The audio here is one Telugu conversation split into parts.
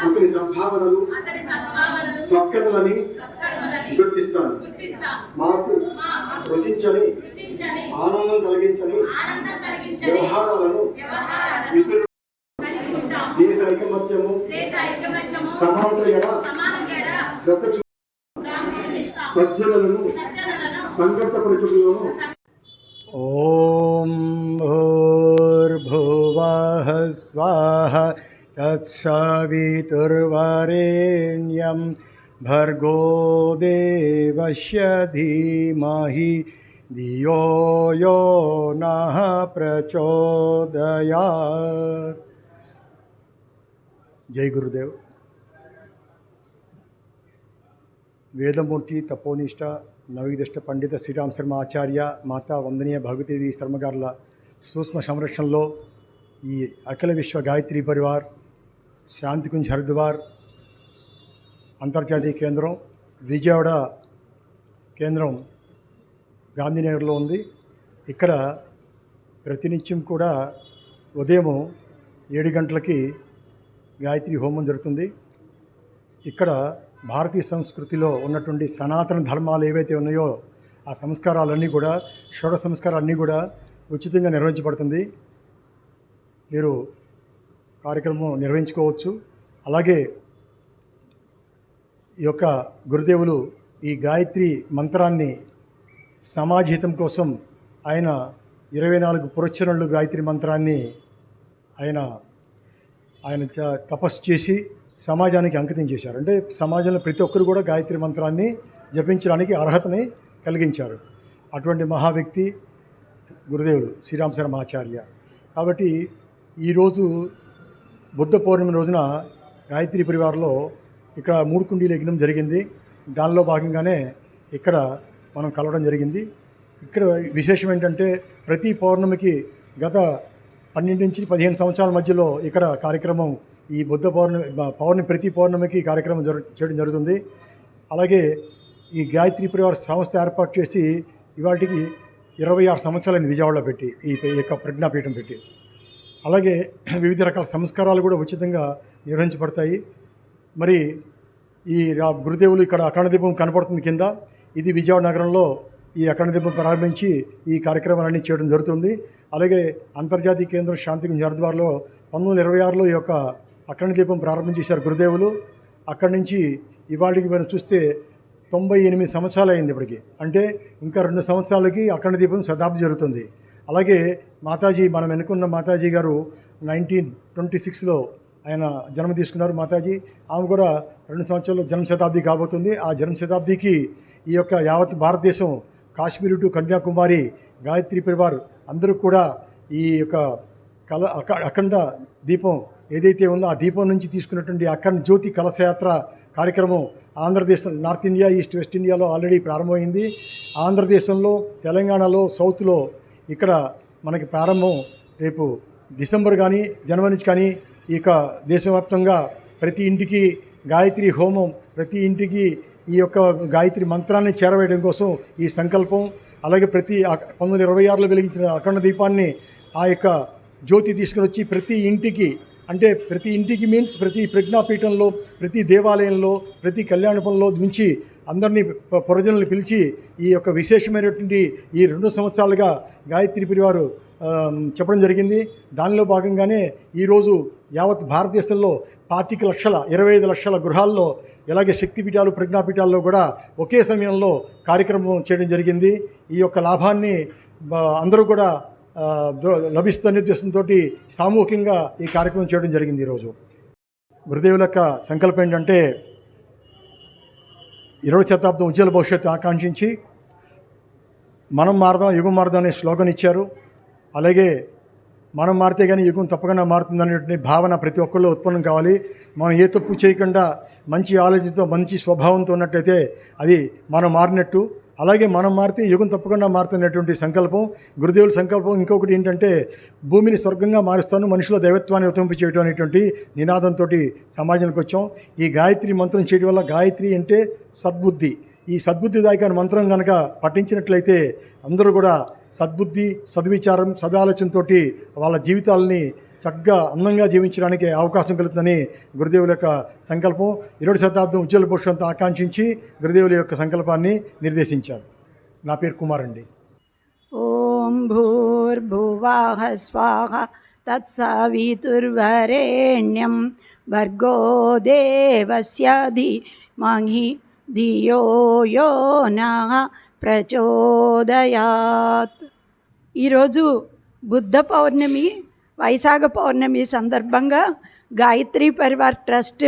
అతని సద్భావనలు సత్కర్మలని గుర్తిస్తాను. మాకు రుచించని ఆనందం కలిగించని వ్యవహారాలను ఇతరులు దేశ ఐకమత్యము సమానత ఎడ శ్రద్ధ సజ్జనులను సంఘటపరచులను ఓం భూర్భువ స్వాహ तत्सवितुर्वरेण्यं भर्गो देवस्य धीमहि धियो यो नः प्रचोदयात् జై గురుదేవ్ వేదమూర్తి తపోనిష్ట నవీదిష్ట పండిత శ్రీరామ్ శర్మ ఆచార్య మాతా వందనీయ భగవతీదేవి శర్మగారుల సూక్ష్మ సంరక్షణలో ఈ అఖిల విశ్వ గాయత్రి పరివార్ శాంతికుంజ్ హరిద్వార్ అంతర్జాతీయ కేంద్రం విజయవాడ కేంద్రం గాంధీనగర్లో ఉంది. ఇక్కడ ప్రతినిత్యం కూడా ఉదయం ఏడు గంటలకి గాయత్రి హోమం జరుగుతుంది. ఇక్కడ భారతీయ సంస్కృతిలో ఉన్నటువంటి సనాతన ధర్మాలు ఏవైతే ఉన్నాయో ఆ సంస్కారాలన్నీ కూడా షోడ సంస్కారాలన్నీ కూడా ఉచితంగా నిర్వహించబడుతుంది. మీరు కార్యక్రమం నిర్వహించుకోవచ్చు. అలాగే ఈ యొక్క గురుదేవులు ఈ గాయత్రి మంత్రాన్ని సమాజహితం కోసం ఆయన ఇరవై నాలుగు పురచరణలు గాయత్రి మంత్రాన్ని ఆయన ఆయన చ- తపస్సు చేసి సమాజానికి అంకితం చేశారు. అంటే సమాజంలో ప్రతి ఒక్కరు కూడా గాయత్రి మంత్రాన్ని జపించడానికి అర్హతని కలిగించారు. అటువంటి మహా వ్యక్తి గురుదేవుడు శ్రీరామ్ ఆచార్య. కాబట్టి ఈరోజు బుద్ధ పౌర్ణమి రోజున గాయత్రి పరివారంలో ఇక్కడ మూడు కుండీల జరిగింది. దానిలో భాగంగానే ఇక్కడ మనం కలవడం జరిగింది. ఇక్కడ విశేషం ఏంటంటే ప్రతి పౌర్ణమికి గత పన్నెండు నుంచి పదిహేను సంవత్సరాల మధ్యలో ఇక్కడ కార్యక్రమం ఈ బుద్ధ పౌర్ణమి పౌర్ణమి ప్రతి పౌర్ణమికి కార్యక్రమం జరు చేయడం జరుగుతుంది. అలాగే ఈ గాయత్రి పరివార సంస్థ ఏర్పాటు చేసి ఇవాటికి ఇరవై ఆరు సంవత్సరాలైంది విజయవాడలో పెట్టి ఈ ఈ యొక్క ప్రజ్ఞాపీఠం పెట్టి. అలాగే వివిధ రకాల సంస్కారాలు కూడా ఉచితంగా నిర్వహించబడతాయి. మరి ఈ గురుదేవులు ఇక్కడ అఖండ దీపం కనపడుతుంది కింద. ఇది విజయవాడ నగరంలో ఈ అఖండ దీపం ప్రారంభించి ఈ కార్యక్రమాలన్నీ చేయడం జరుగుతుంది. అలాగే అంతర్జాతీయ కేంద్రం శాంతి జరద్వార్లో పంతొమ్మిది వందల ఇరవై ఆరులో ఈ యొక్క అఖండ దీపం ప్రారంభించేశారు గురుదేవులు. అక్కడి నుంచి ఇవాళకి మనం చూస్తే తొంభై ఎనిమిది సంవత్సరాలు అయింది ఇప్పటికి. అంటే ఇంకా రెండు సంవత్సరాలకి అఖండ దీపం శతాబ్ది జరుగుతుంది. అలాగే మాతాజీ మనం వెనుకున్న మాతాజీ గారు నైన్టీన్ ట్వంటీ సిక్స్లో ఆయన జన్మ తీసుకున్నారు. మాతాజీ ఆమె కూడా రెండు సంవత్సరాలు జన్మ శతాబ్ది కాబోతుంది. ఆ జన్మ శతాబ్దికి ఈ యొక్క యావత్ భారతదేశం కాశ్మీర్ టు కన్యాకుమారి గాయత్రి పరివార్ అందరూ కూడా ఈ యొక్క కల అఖండ దీపం ఏదైతే ఉందో ఆ దీపం నుంచి తీసుకున్నటువంటి అఖండ జ్యోతి కలశయాత్ర కార్యక్రమం Andhradesam north India east west ఇండియాలో ఆల్రెడీ ప్రారంభమైంది. ఆంధ్రదేశంలో తెలంగాణలో సౌత్లో ఇక్కడ మనకి ప్రారంభం రేపు డిసెంబర్ కానీ జనవరి నుంచి కానీ ఇక దేశవ్యాప్తంగా ప్రతి ఇంటికి గాయత్రి హోమం ప్రతి ఇంటికి ఈ యొక్క గాయత్రి మంత్రాన్ని చేరవేయడం కోసం ఈ సంకల్పం అలాగే ప్రతి పంతొమ్మిది ఇరవై ఆరులో వెలిగించిన అఖండ దీపాన్ని ఆ యొక్క జ్యోతి తీసుకుని వచ్చి ప్రతి ఇంటికి అంటే ప్రతి ఇంటికి మీన్స్ ప్రతి ప్రజ్ఞాపీఠంలో ప్రతి దేవాలయంలో ప్రతి కళ్యాణపంలో నుంచి అందరినీ ప్రజలను పిలిచి ఈ యొక్క విశేషమైనటువంటి ఈ రెండు సంవత్సరాలుగా గాయత్రి పిరివారు చెప్పడం జరిగింది. దానిలో భాగంగానే ఈరోజు యావత్ భారతదేశంలో పాతిక లక్షల ఇరవై ఐదు లక్షల గృహాల్లో ఇలాగే శక్తిపీఠాలు ప్రజ్ఞాపీఠాల్లో కూడా ఒకే సమయంలో కార్యక్రమం చేయడం జరిగింది. ఈ యొక్క లాభాన్ని అందరూ కూడా లభిస్తున్న ఉద్దేశంతో సామూహికంగా ఈ కార్యక్రమం చేయడం జరిగింది ఈరోజు. గురుదేవుల యొక్క సంకల్పం ఏంటంటే ఇరవై శతాబ్దం ఉజ్వల భవిష్యత్తు ఆకాంక్షించి మనం మారదాం యుగం మారదాం అనే స్లోగన్ ఇచ్చారు. అలాగే మనం మారితే కానీ యుగం తప్పకుండా మారుతుందనేటువంటి భావన ప్రతి ఒక్కళ్ళు ఉత్పన్నం కావాలి. మనం ఏ తప్పు చేయకుండా మంచి ఆలోచనతో మంచి స్వభావంతో ఉన్నట్టయితే అది మనం మారినట్టు. అలాగే మనం మారితే యుగం తప్పకుండా మారుతున్నటువంటి సంకల్పం గురుదేవుల సంకల్పం. ఇంకొకటి ఏంటంటే భూమిని స్వర్గంగా మారుస్తాను మనిషిలో దైవత్వాన్ని ఉత్తమింప అనేటువంటి నినాదంతో సమాజానికి వచ్చాం. ఈ గాయత్రి మంత్రం చేయడం వల్ల గాయత్రి అంటే సద్బుద్ధి. ఈ సద్బుద్ధిదాయక మంత్రం కనుక పఠించినట్లయితే అందరూ కూడా సద్బుద్ధి సద్విచారం సదాలోచనతోటి వాళ్ళ జీవితాలని చక్కగా అందంగా జీవించడానికి అవకాశం కలుగుతుందని గురుదేవుల యొక్క సంకల్పం ఇరవై శతాబ్దం ఉజ్వల భవిష్యత్తు ఆకాంక్షించి గురుదేవుల యొక్క సంకల్పాన్ని నిర్దేశించారు. నా పేరు కుమార్ అండి. ఓం భూర్భువాహ స్వాహ తత్సవితుర్వరేణ్యం భర్గో దేవస్యాధి మహి ధియో యో ప్రచోదయాత్. ఈరోజు బుద్ధ పౌర్ణమి వైశాఖ పౌర్ణమి సందర్భంగా గాయత్రి పరివార్ ట్రస్ట్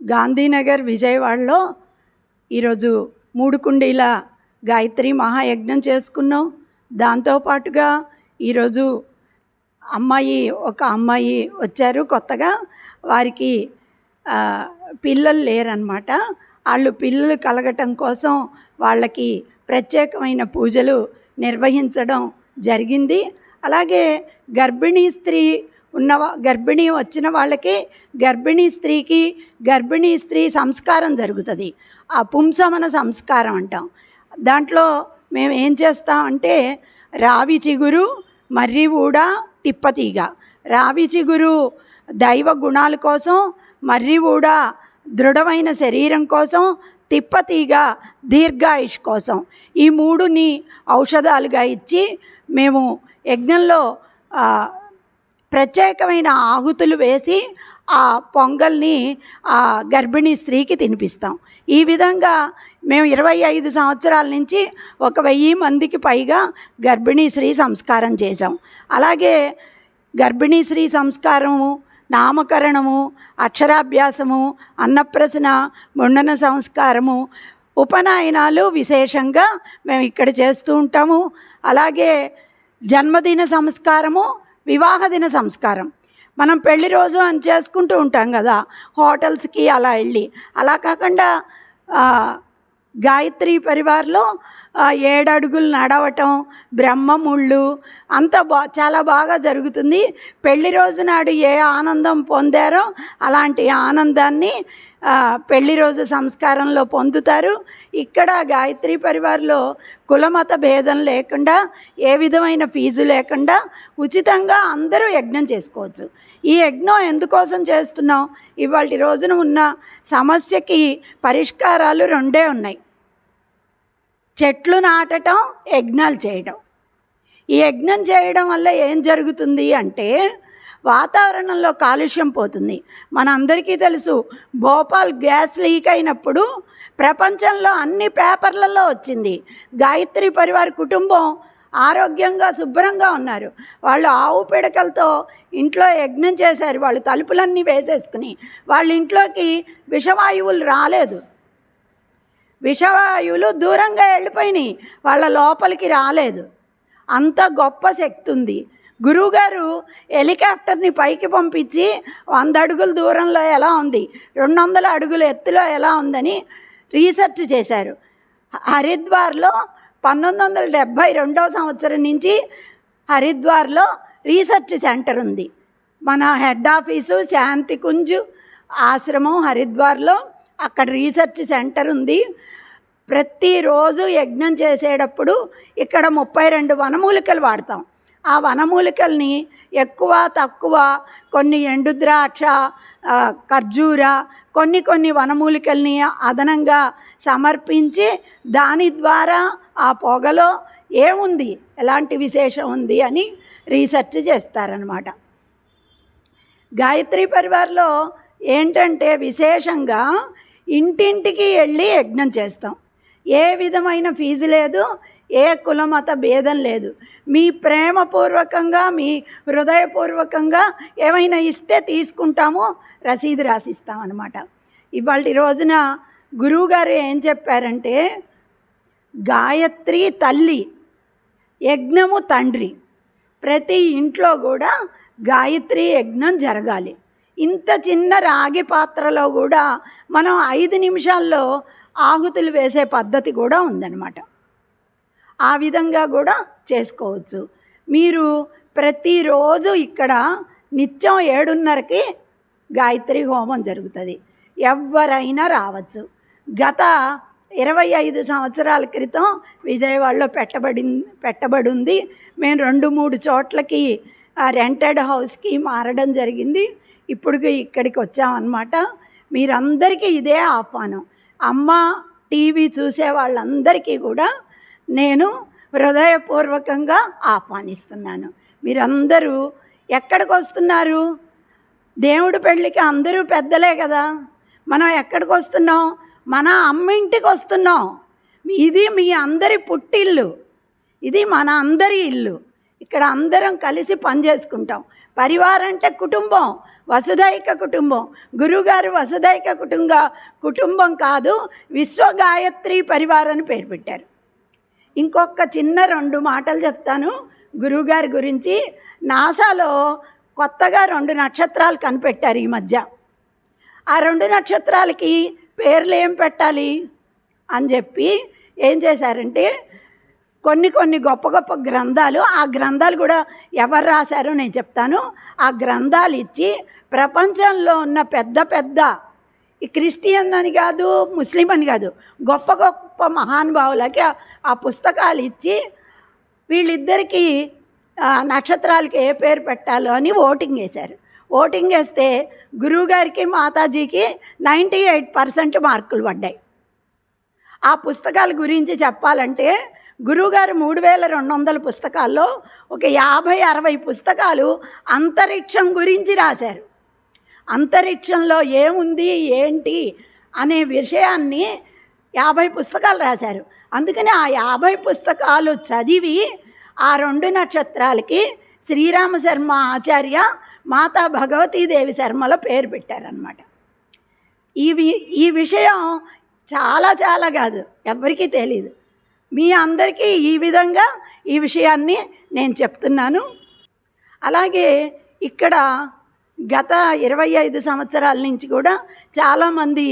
గాంధీనగర్ విజయవాడలో ఈరోజు మూడు కుండీల గాయత్రి మహాయజ్ఞం చేసుకున్నాం. దాంతోపాటుగా ఈరోజు అమ్మాయి ఒక అమ్మాయి వచ్చారు. కొత్తగా వారికి పిల్లలు లేరనమాట వాళ్ళు పిల్లలు కలగటం కోసం వాళ్ళకి ప్రత్యేకమైన పూజలు నిర్వహించడం జరిగింది. అలాగే గర్భిణీ స్త్రీ ఉన్న గర్భిణీ వచ్చిన వాళ్ళకి గర్భిణీ స్త్రీకి గర్భిణీ స్త్రీ సంస్కారం జరుగుతుంది. ఆ పుంసమన సంస్కారం అంటాం. దాంట్లో మేము ఏం చేస్తామంటే రావి చిగురు మర్రి ఊడ తిప్పతీగ రావి చిగురు దైవ గుణాల కోసం మర్రి ఊడ దృఢమైన శరీరం కోసం తిప్పతీగ దీర్ఘాయుష్ కోసం. ఈ మూడుని ఔషధాలుగా ఇచ్చి మేము యజ్ఞంలో ప్రత్యేకమైన ఆహుతులు వేసి ఆ పొంగల్ని ఆ గర్భిణీ స్త్రీకి తినిపిస్తాం. ఈ విధంగా మేము ఇరవై ఐదు సంవత్సరాల నుంచి ఒక వెయ్యి మందికి పైగా గర్భిణీ స్త్రీ సంస్కారం చేసాం అలాగే గర్భిణీ స్త్రీ సంస్కారము నామకరణము అక్షరాభ్యాసము అన్నప్రసన ముండన సంస్కారము ఉపనయనాలు విశేషంగా మేము ఇక్కడ చేస్తూ ఉంటాము. అలాగే జన్మదిన సంస్కారము వివాహ దిన సంస్కారం. మనం పెళ్ళి రోజు అని చేసుకుంటూ ఉంటాం కదా హోటల్స్కి అలా వెళ్ళి. అలా కాకుండా గాయత్రి పరివార్లో ఆ, నడవటం బ్రహ్మముళ్ళు అంత బా చాలా బాగా జరుగుతుంది. పెళ్ళి రోజు నాడు ఏ ఆనందం పొందారో అలాంటి ఆనందాన్ని పెళ్ళి రోజు సంస్కారంలో పొందుతారు. ఇక్కడ గాయత్రి పరివార్లో కులమత భేదం లేకుండా ఏ విధమైన ఫీజు లేకుండా ఉచితంగా అందరూ యజ్ఞం చేసుకోవచ్చు. ఈ యజ్ఞం ఎందుకోసం చేస్తున్నాం? ఇవాళ రోజున ఉన్న సమస్యకి పరిష్కారాలు రెండే ఉన్నాయి. చెట్లు నాటటం యజ్ఞాలు చేయడం ఈ యజ్ఞం చేయడం వల్ల ఏం జరుగుతుంది అంటే వాతావరణంలో కాలుష్యం పోతుంది. మనందరికీ తెలుసు భోపాల్ గ్యాస్ లీక్ అయినప్పుడు ప్రపంచంలో అన్ని పేపర్లలో వచ్చింది. గాయత్రి పరివార్ కుటుంబం ఆరోగ్యంగా శుభ్రంగా ఉన్నారు. వాళ్ళు ఆవు పిడకలతో ఇంట్లో యజ్ఞం చేశారు. వాళ్ళు తలుపులన్నీ వేసేసుకుని వాళ్ళ ఇంట్లోకి విషవాయువులు రాలేదు. విషవాయువులు దూరంగా వెళ్ళిపోయినాయి. వాళ్ళ లోపలికి రాలేదు. అంత గొప్ప శక్తి ఉంది. గురువుగారు హెలికాప్టర్ని పైకి పంపించి వంద అడుగుల దూరంలో ఎలా ఉంది? రెండు వందల అడుగుల ఎత్తులో ఎలా ఉందని రీసెర్చ్ చేశారు. హరిద్వార్లో పంతొమ్మిది వందల డెబ్భై రెండవ సంవత్సరం నుంచి హరిద్వార్లో రీసెర్చ్ సెంటర్ ఉంది. మన హెడ్ ఆఫీసు శాంతికుంజ్ ఆశ్రమం హరిద్వార్లో అక్కడ రీసెర్చ్ సెంటర్ ఉంది. ప్రతిరోజు యజ్ఞం చేసేటప్పుడు ఇక్కడ ముప్పై రెండు వనమూలికలు వాడతాం. ఆ వనమూలికల్ని ఎక్కువ తక్కువ కొన్ని ఎండుద్రాక్ష ఖర్జూర కొన్ని కొన్ని వనమూలికల్ని అదనంగా సమర్పించి దాని ద్వారా ఆ పొగలో ఏముంది ఎలాంటి విశేషం ఉంది అని రీసెర్చ్ చేస్తారనమాట గాయత్రి పరివార్లో ఏంటంటే విశేషంగా ఇంటింటికి వెళ్ళి యజ్ఞం చేస్తాం. ఏ విధమైన ఫీజు లేదు ఏ కులమత భేదం లేదు. మీ ప్రేమపూర్వకంగా మీ హృదయపూర్వకంగా ఏమైనా ఇస్తే తీసుకుంటాము రసీదు రాసిస్తాం అనమాట ఇవాళ రోజున గురువుగారు ఏం చెప్పారంటే గాయత్రి తల్లి యజ్ఞము తండ్రి. ప్రతి ఇంట్లో కూడా గాయత్రి యజ్ఞం జరగాలి. ఇంత చిన్న రాగి పాత్రలో కూడా మనం ఐదు నిమిషాల్లో ఆహుతులు వేసే పద్ధతి కూడా ఉందన్నమాట. ఆ విధంగా కూడా చేసుకోవచ్చు. మీరు ప్రతిరోజు ఇక్కడ నిత్యం ఏడున్నరకి గాయత్రి హోమం జరుగుతుంది. ఎవరైనా రావచ్చు. గత ఇరవై ఐదు సంవత్సరాల క్రితం విజయవాడలో పెట్టబడి పెట్టబడి ఉంది మేము రెండు మూడు చోట్లకి రెంటెడ్ హౌస్కి మారడం జరిగింది. ఇప్పుడు ఇక్కడికి వచ్చామన్నమాట. మీరందరికీ ఇదే ఆహ్వానం. అమ్మ టీవీ చూసే వాళ్ళందరికీ కూడా నేను హృదయపూర్వకంగా ఆహ్వానిస్తున్నాను. మీరందరూ ఎక్కడికి వస్తున్నారు? దేవుడి పెళ్ళికి అందరూ పెద్దలే కదా. మనం ఎక్కడికి వస్తున్నాం? మన అమ్మ ఇంటికి వస్తున్నాం. ఇది మీ అందరి పుట్టిల్లు. ఇది మన అందరి ఇల్లు. ఇక్కడ అందరం కలిసి పనిచేసుకుంటాం పరివారం అంటే కుటుంబం. వసుదైక కుటుంబం. గురువుగారు వసుదైక కుటుంబ కుటుంబం కాదు విశ్వగాయత్రి పరివార్ అని పేరు పెట్టారు. ఇంకొక చిన్న రెండు మాటలు చెప్తాను గురువుగారి గురించి. నాసాలో కొత్తగా రెండు నక్షత్రాలు కనిపెట్టారు ఈ మధ్య. ఆ రెండు నక్షత్రాలకి పేర్లు ఏం పెట్టాలి అని చెప్పి ఏం చేశారంటే కొన్ని కొన్ని గొప్ప గొప్ప గ్రంథాలు ఆ గ్రంథాలు కూడా ఎవరు రాశారో నేను చెప్తాను. ఆ గ్రంథాలు ఇచ్చి ప్రపంచంలో ఉన్న పెద్ద పెద్ద ఈ క్రిస్టియన్ అని కాదు ముస్లిం అని కాదు గొప్ప గొప్ప మహానుభావులకి ఆ- పుస్తకాలు ఇచ్చి వీళ్ళిద్దరికీ నక్షత్రాలకి ఏ పేరు పెట్టాలో అని ఓటింగ్ వేశారు. ఓటింగ్ వేస్తే గురువుగారికి మాతాజీకి నైంటీ ఎయిట్ పర్సెంట్ మార్కులు పడ్డాయి. ఆ పుస్తకాల గురించి చెప్పాలంటే గురువుగారు మూడు వేల రెండు వందల పుస్తకాల్లో ఒక యాభై అరవై పుస్తకాలు అంతరిక్షం గురించి రాశారు. అంతరిక్షంలో ఏముంది ఏంటి అనే విషయాన్ని యాభై పుస్తకాలు రాశారు. అందుకని ఆ యాభై పుస్తకాలు చదివి ఆ రెండు నక్షత్రాలకి శ్రీరామ శర్మ ఆచార్య మాతా భగవతీదేవి శర్మల పేరు పెట్టారనమాట ఈ వి- ఈ విషయం చాలా చాలా కాదు ఎవరికీ తెలియదు మీ అందరికీ ఈ విధంగా ఈ విషయాన్ని నేను చెప్తున్నాను. అలాగే ఇక్కడ గత ఇరవై ఐదు సంవత్సరాల నుంచి కూడా చాలామంది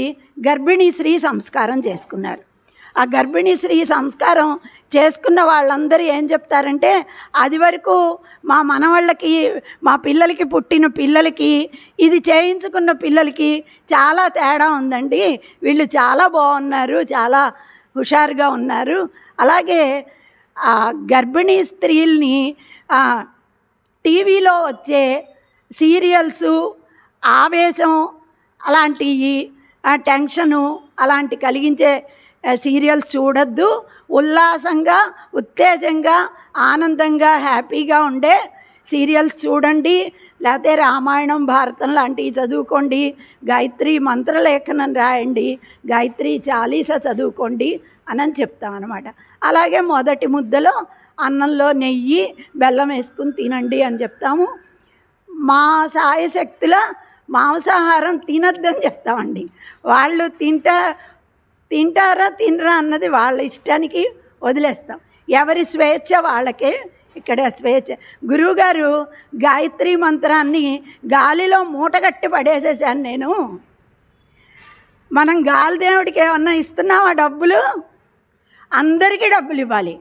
గర్భిణీ స్త్రీ సంస్కారం చేసుకున్నారు. ఆ గర్భిణీ స్త్రీ సంస్కారం చేసుకున్న వాళ్ళందరూ ఏం చెప్తారంటే అది వరకు మా మనవాళ్ళకి మా పిల్లలకి పుట్టిన పిల్లలకి ఇది చేయించుకున్న పిల్లలకి చాలా తేడా ఉందండి. వీళ్ళు చాలా బాగున్నారు చాలా హుషారుగా ఉన్నారు. అలాగే ఆ గర్భిణీ స్త్రీల్ని టీవీలో వచ్చే సీరియల్స్ ఆవేశం అలాంటివి టెన్షను అలాంటి కలిగించే సీరియల్స్ చూడొద్దు. ఉల్లాసంగా ఉత్తేజంగా ఆనందంగా హ్యాపీగా ఉండే సీరియల్స్ చూడండి. లేకపోతే రామాయణం భారతం లాంటివి చదువుకోండి. గాయత్రి మంత్రలేఖనం రాయండి. గాయత్రి చాలీస చదువుకోండి అని చెప్తాం అనమాట అలాగే మొదటి ముద్దలో అన్నంలో నెయ్యి బెల్లం వేసుకుని తినండి అని చెప్తాము. మా సాయశక్తుల మాంసాహారం తినద్దని చెప్తామండి. వాళ్ళు తింటా తింటారా తినరా అన్నది వాళ్ళ ఇష్టానికి వదిలేస్తాం. ఎవరి స్వేచ్ఛ వాళ్ళకే ఇక్కడ స్వేచ్ఛ. గురువుగారు గాయత్రి మంత్రాన్ని గాలిలో మూటగట్టి పడేసేసాను నేను. మనం గాలి దేవుడికి ఏమన్నా ఇస్తున్నామా డబ్బులు? అందరికీ డబ్బులు ఇవ్వాలి.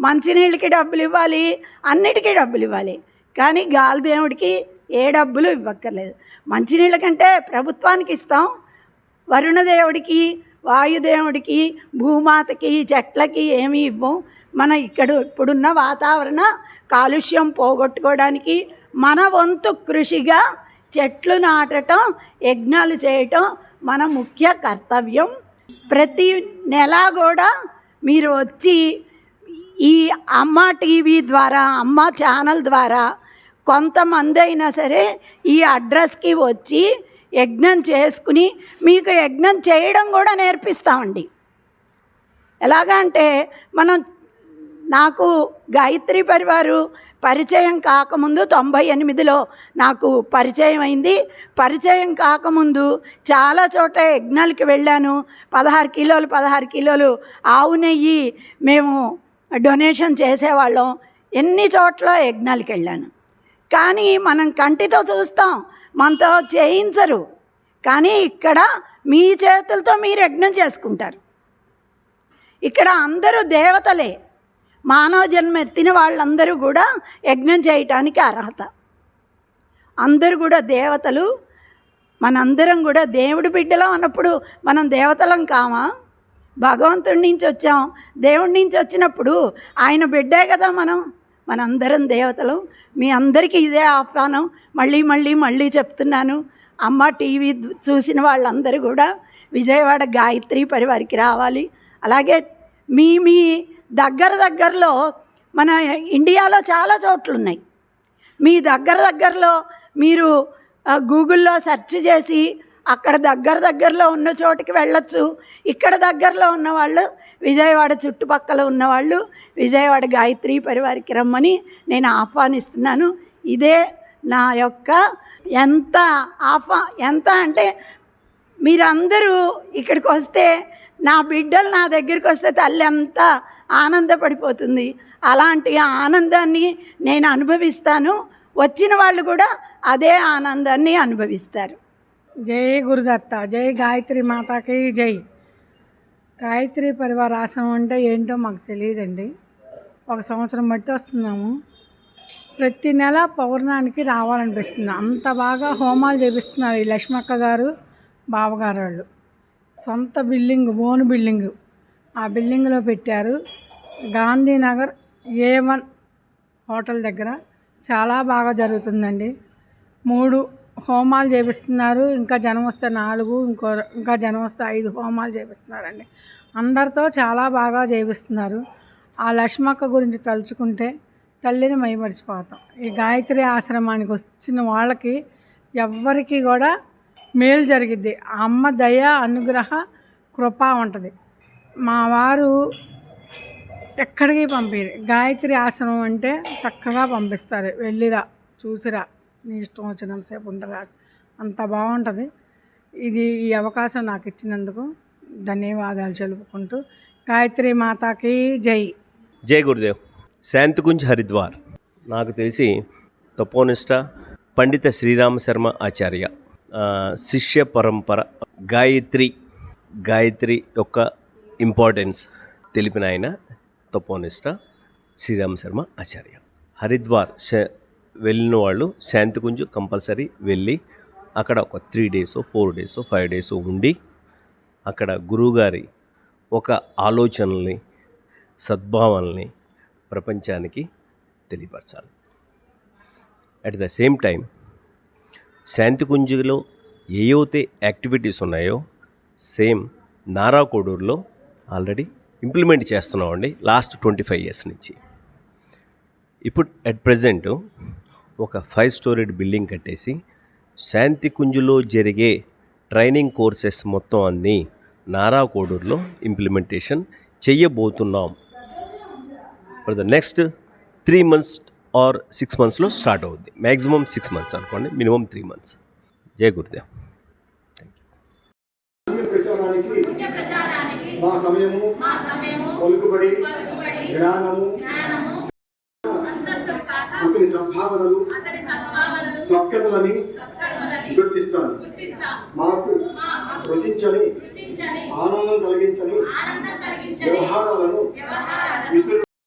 మంచినీళ్ళకి డబ్బులు ఇవ్వాలి. అన్నిటికీ డబ్బులు ఇవ్వాలి. కానీ గాలి దేవుడికి ఏ డబ్బులు ఇవ్వక్కర్లేదు. మంచినీళ్ళ కంటే ప్రభుత్వానికి ఇస్తాం. వరుణదేవుడికి వాయుదేవుడికి భూమాతకి చెట్లకి ఏమీ ఇవ్వం. మన ఇక్కడ ఇప్పుడున్న వాతావరణ కాలుష్యం పోగొట్టుకోవడానికి మన వంతు కృషిగా చెట్లు నాటటం యజ్ఞాలు చేయటం మన ముఖ్య కర్తవ్యం. ప్రతి నెల కూడా మీరు వచ్చి ఈ అమ్మ టీవీ ద్వారా అమ్మ ఛానల్ ద్వారా కొంతమంది అయినా సరే ఈ అడ్రస్కి వచ్చి యజ్ఞం చేసుకుని మీకు యజ్ఞం చేయడం కూడా నేర్పిస్తామండి. ఎలాగంటే మనం నాకు గాయత్రి పరివారు పరిచయం కాకముందు తొంభై ఎనిమిదిలో నాకు పరిచయం అయింది. పరిచయం కాకముందు చాలా చోట యజ్ఞాలకి వెళ్ళాను. పదహారు కిలోలు పదహారు కిలోలు ఆవు నెయ్యి మేము డొనేషన్ చేసేవాళ్ళం. ఎన్ని చోట్ల యజ్ఞాలకి వెళ్ళాను. కానీ మనం కంటితో చూస్తాం మనతో చేయించరు కానీ ఇక్కడ మీ చేతులతో మీరు యజ్ఞం చేసుకుంటారు. ఇక్కడ అందరూ దేవతలే. మానవ జన్మ ఎత్తిన వాళ్ళందరూ కూడా యజ్ఞం చేయటానికి అర్హత. అందరూ కూడా దేవతలు మనందరం కూడా దేవుడి బిడ్డలం అన్నప్పుడు మనం దేవతలం కామా? భగవంతుడి నుంచి వచ్చాం. దేవుడి నుంచి వచ్చినప్పుడు ఆయన బిడ్డే కదా మనం. మనందరం దేవతలు. మీ అందరికీ ఇదే ఆహ్వానం. మళ్ళీ మళ్ళీ మళ్ళీ చెప్తున్నాను. అమ్మ టీవీ చూసిన వాళ్ళందరూ కూడా విజయవాడ గాయత్రి పరివారికి రావాలి. అలాగే మీ మీ దగ్గర దగ్గరలో మన ఇండియాలో చాలా చోట్లు ఉన్నాయి మీ దగ్గర దగ్గరలో మీరు గూగుల్లో సెర్చ్ చేసి అక్కడ దగ్గర దగ్గరలో ఉన్న చోటికి వెళ్ళొచ్చు. ఇక్కడ దగ్గరలో ఉన్న వాళ్ళు విజయవాడ చుట్టుపక్కల ఉన్నవాళ్ళు విజయవాడ గాయత్రి పరివారికి రమ్మని నేను ఆహ్వానిస్తున్నాను. ఇదే నా యొక్క ఎంత ఆహ్వా ఎంత అంటే మీరందరూ ఇక్కడికి వస్తే నా బిడ్డలు నా దగ్గరికి వస్తే తల్లి అంతా ఆనందపడిపోతుంది. అలాంటి ఆనందాన్ని నేను అనుభవిస్తాను. వచ్చిన వాళ్ళు కూడా అదే ఆనందాన్ని అనుభవిస్తారు. జై గురుదత్త జై గాయత్రి మాతాకి జై. గాయత్రి పరివార ఆసనం అంటే ఏంటో మాకు తెలియదండి. ఒక సంవత్సరం బట్టి వస్తున్నాము. ప్రతి నెల పౌర్ణానికి రావాలనిపిస్తుంది. అంత బాగా హోమాలు చేపిస్తున్నారు ఈ లక్ష్మక్క గారు బావగారు వాళ్ళు. సొంత బిల్డింగ్ ఓన్ బిల్డింగ్ ఆ బిల్డింగ్లో పెట్టారు. గాంధీనగర్ ఏ వన్ హోటల్ దగ్గర చాలా బాగా జరుగుతుందండి. మూడు హోమాలు చేపిస్తున్నారు. ఇంకా జనం వస్తే నాలుగు ఇంకో ఇంకా జనం వస్తే ఐదు హోమాలు చేపిస్తున్నారండి. అందరితో చాలా బాగా చేపిస్తున్నారు. ఆ లక్ష్మక్క గురించి తలుచుకుంటే తల్లిని మైమరిచిపోతాం. ఈ గాయత్రి ఆశ్రమానికి వచ్చిన వాళ్ళకి ఎవ్వరికి కూడా మేలు జరిగిద్ది. ఆ అమ్మ దయ అనుగ్రహ కృప ఉంటుంది. మా వారు ఎక్కడికి పంపించారు గాయత్రి ఆశ్రమం అంటే చక్కగా పంపిస్తారు. వెళ్ళిరా చూసిరా. నీ ఇష్టం వచ్చినంతసేపు ఉండరా? అంత బాగుంటుంది. ఇది ఈ అవకాశం నాకు ఇచ్చినందుకు ధన్యవాదాలు తెలుపుకుంటూ గాయత్రి మాతాకి జై. జై గురుదేవ్. శాంతికుంజ్ హరిద్వార్. నాకు తెలిసి తపోనిష్ట పండిత శ్రీరామ శర్మ ఆచార్య శిష్య పరంపర గాయత్రి గాయత్రి యొక్క ఇంపార్టెన్స్ తెలిపిన ఆయన తపోనిష్ట శ్రీరామ శర్మ ఆచార్య. హరిద్వార్ శ- వెళ్ళిన వాళ్ళు శాంతికుంజ్ కంపల్సరీ వెళ్ళి అక్కడ ఒక three days four days five days ఉండి అక్కడ గురువుగారి ఒక ఆలోచనల్ని సద్భావాల్ని ప్రపంచానికి తెలియపరచాలి. అట్ ద సేమ్ టైం శాంతికుంజులో ఏవైతే యాక్టివిటీస్ ఉన్నాయో సేమ్ నారాకోడూరులో ఆల్రెడీ ఇంప్లిమెంట్ చేస్తున్నామండి లాస్ట్ ట్వంటీ ఫైవ్ ఇయర్స్ నుంచి. ఇప్పుడు అట్ ప్రజెంట్ ఒక ఫైవ్ స్టోరీడ్ బిల్డింగ్ కట్టేసి శాంతికుంజులో జరిగే ట్రైనింగ్ కోర్సెస్ మొత్తం అన్నీ నారా కోడూరులో implementation చెయ్యబోతున్నాం. For the next three months or six మంత్స్లో స్టార్ట్ అవుద్ది. మ్యాక్సిమం సిక్స్ మంత్స్ అనుకోండి మినిమం త్రీ మంత్స్ జై గురుదేవ్. మా సమయము మా సమయము పలుకుబడి జ్ఞానము సద్భావనలు సత్కర్మలని గుర్తిస్తాను. గుర్తిస్తాం. మాకు రుచించని ఆనందం కలిగించని వ్యవహారాలను ఇతరులు